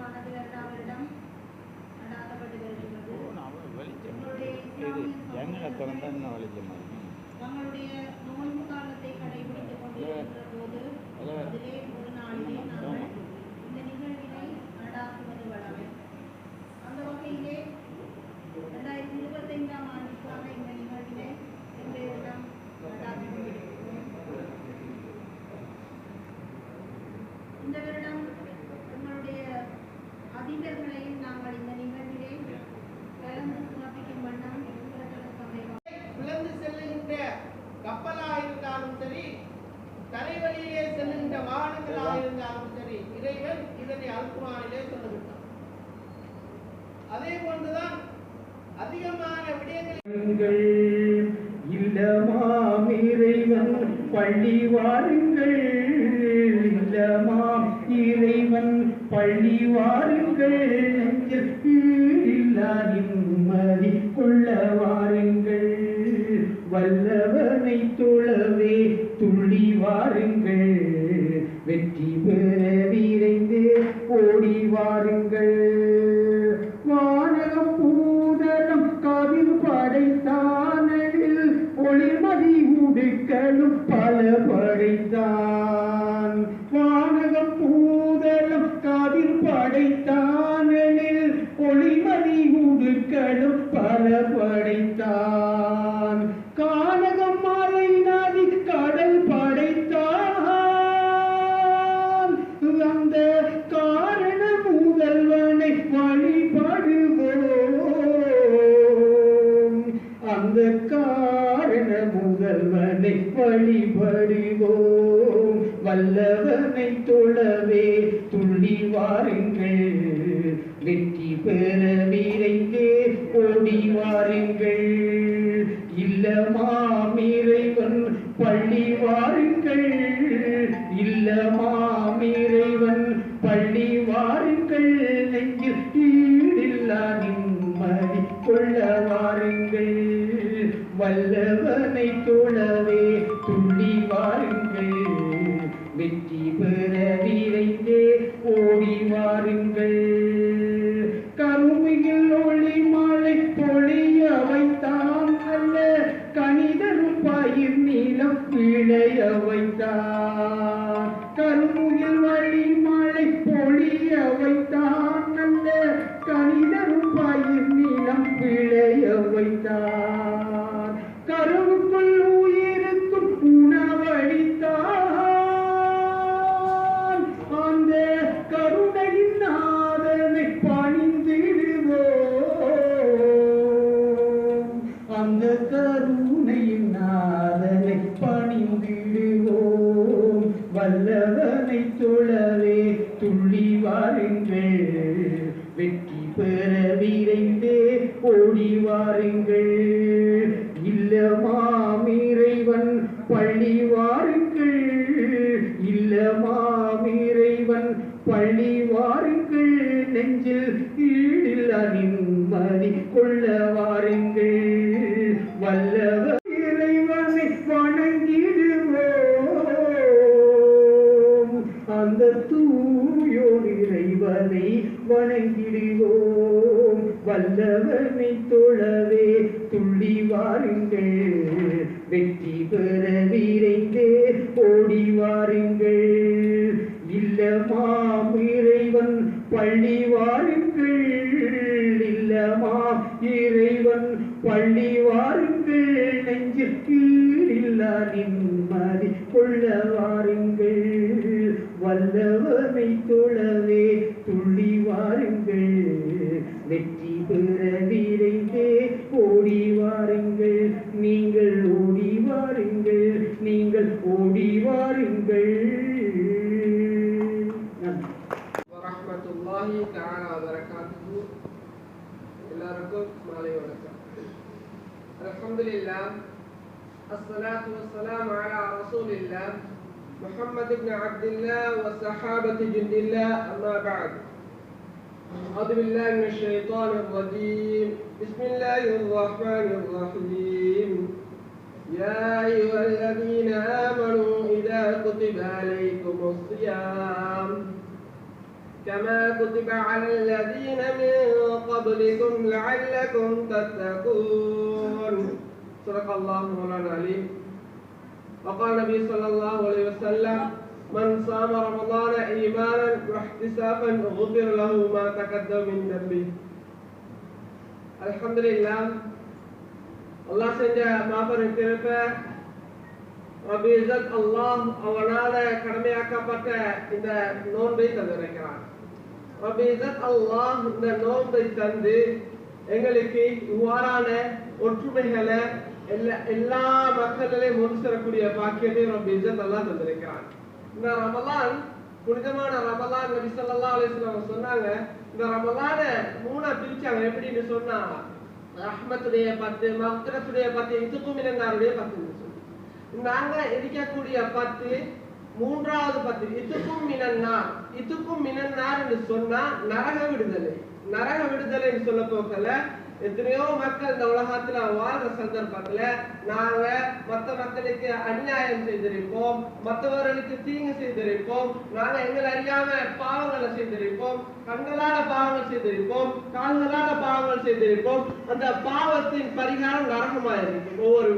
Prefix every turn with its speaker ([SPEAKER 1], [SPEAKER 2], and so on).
[SPEAKER 1] மரமானது எல்லாவரிடம் நடாத்தப்பட்டு வருகின்றது உங்களுடைய
[SPEAKER 2] ஜன்னலை திறந்தா இன்னும் வெளிச்சம்.
[SPEAKER 1] தங்களுடைய நோன்பு காலத்தை கடைபிடித்துக் கொண்டிருக்கின்ற போது. அதிலே ஒரு நாளிலே நாங்கள் இந்த நிகழ்வினை நடாத்துவது வளமை அந்த வகையிலே
[SPEAKER 3] இதனை அல்குரானிலே அதே போன்றுதான் அதிகமான
[SPEAKER 4] விடயங்கள் இல்லமாம் இறைவன் பள்ளி வாருங்கள். இல்லமாம் இறைவன் பள்ளி வாருங்கள். நெஞ்சில் இல்லா நிம்மதி கொள்ள வாருங்கள். வல்லவனை தொழவே துள்ளி வாருங்கள். வெற்றி பெற ஒளிமதி பல படைத்தான். வானகம் பூ வழிபடுவோம். வல்லவனை தொழவே துள்ளி வாருங்கள். வெற்றி பெற விரைந்து ஓடி வாருங்கள். இல்லமாம் இறைவன் பள்ளி வாருங்கள். இல்லமாம் இறைவன் பள்ளி வாருங்கள். நெஞ்சில் ஈடில்லா நிம்மதி கொள்ள வாருங்கள். வல்லவனை தொழவே வெற்றி பெற ஓடி வாருங்கள். கருமையில் ஒளி மாலை பொழிய வைத்தான் அல்ல கணிதரும் பயிர் நீளம் பிழைய வைத்தான். அந்த கருணையின் நாதனை பணிந்திடுவோம். வல்லவனை தொழவே துள்ளி வாருங்கள். வெற்றி பெற விரைந்தே ஓடி வாருங்கள். இல்லமாம் இறைவன் பள்ளி வாருங்கள். இல்லமாம் இறைவன் பள்ளி வாருங்கள். நெஞ்சில் கீழில் நிம்மதி கொள்ள வாருங்கள். இறைவனை வணங்கிடுவோம் வல்லவனை தொழவே துள்ளி வாருங்கள். வெற்றி பெற விரைந்தே ஓடி வாருங்கள். இல்லமாம் இறைவன் பள்ளி வாருங்கள். இல்லமாம் இறைவன் பள்ளி வாருங்கள். நெஞ்சிற்கு இல்லா நிம்மதி கொள்ள வாருங்கள். வல்ல வாருங்கள் நீங்கள் ஓடி வாருங்கள் நன்றி
[SPEAKER 3] வரஹ்மத்துல்லாஹி தஆலா வபரகாத்துஹு எல்லாருக்கும் மாலை வணக்கம் அல்ஹம்துலில்லாஹ் الصلاة والسلام على رسول الله محمد بن عبد الله وصحابة جند الله أما بعد أعوذ بالله من الشيطان الرجيم بسم الله الرحمن الرحيم يا أيها الذين آمنوا إذا كتب عليكم الصيام كما كتب على الذين من قبلكم لعلكم تتقون. صدق الله مولانا العليم وقال النبي صلى الله عليه وسلم من صام رمضان إيمانا واحتسابا غفر له ما تقدم من ذنبه. الحمد لله அல்லாஹ் செஞ்ச மாபெரும் திருப்ப ரபி அல்லாஹ் அவனால கடமையாக்கப்பட்ட இந்த நோன்பை தந்திருக்கிறான். ரபி அல்லாஹ் இந்த நோன்பை தந்து எங்களுக்கு இவ்வாறான ஒற்றுமைகளை எல்லா எல்லா மக்களிலையும் ஒன்று சேரக்கூடிய பாக்கியத்தை ரபி அல்லாஹ் தந்திருக்கிறான். இந்த ரமலான் புனிதமான ரமலான் நபி ஸல்லல்லாஹு அலைஹி சொன்னாங்க. இந்த ரமலான மூணா பிரிச்சாங்க. எப்படின்னு சொன்னா ரஹ்மத்துடைய பத்து மக்ரத்துடைய பத்து இதுக்கும் இனங்காருடைய பத்து நாங்க இருக்கக்கூடிய பத்து மூன்றாவது பத்து இதுக்கும் மினன்னார் இதுக்கும் மினன்னார் என்று சொன்னா நரக விடுதலை. நரக விடுதலைன்னு சொல்ல போக்கல எத்தனையோ மக்கள் இந்த உலகத்துல வாழ்ற சந்தர்ப்பத்துல நாங்க மத்த மக்களுக்கு அநியாயம் செய்திருப்போம் மற்றவர்களுக்கு தீங்கு செய்திருப்போம் நாங்க எங்களை அறியாம பாவங்களை செய்திருப்போம் கண்களால பாவங்கள் செய்திருப்போம் கால்களால பாவங்கள் செய்திருப்போம். அந்த பாவத்தின் பரிகாரம் நரகமா இருக்கும் ஒவ்வொரு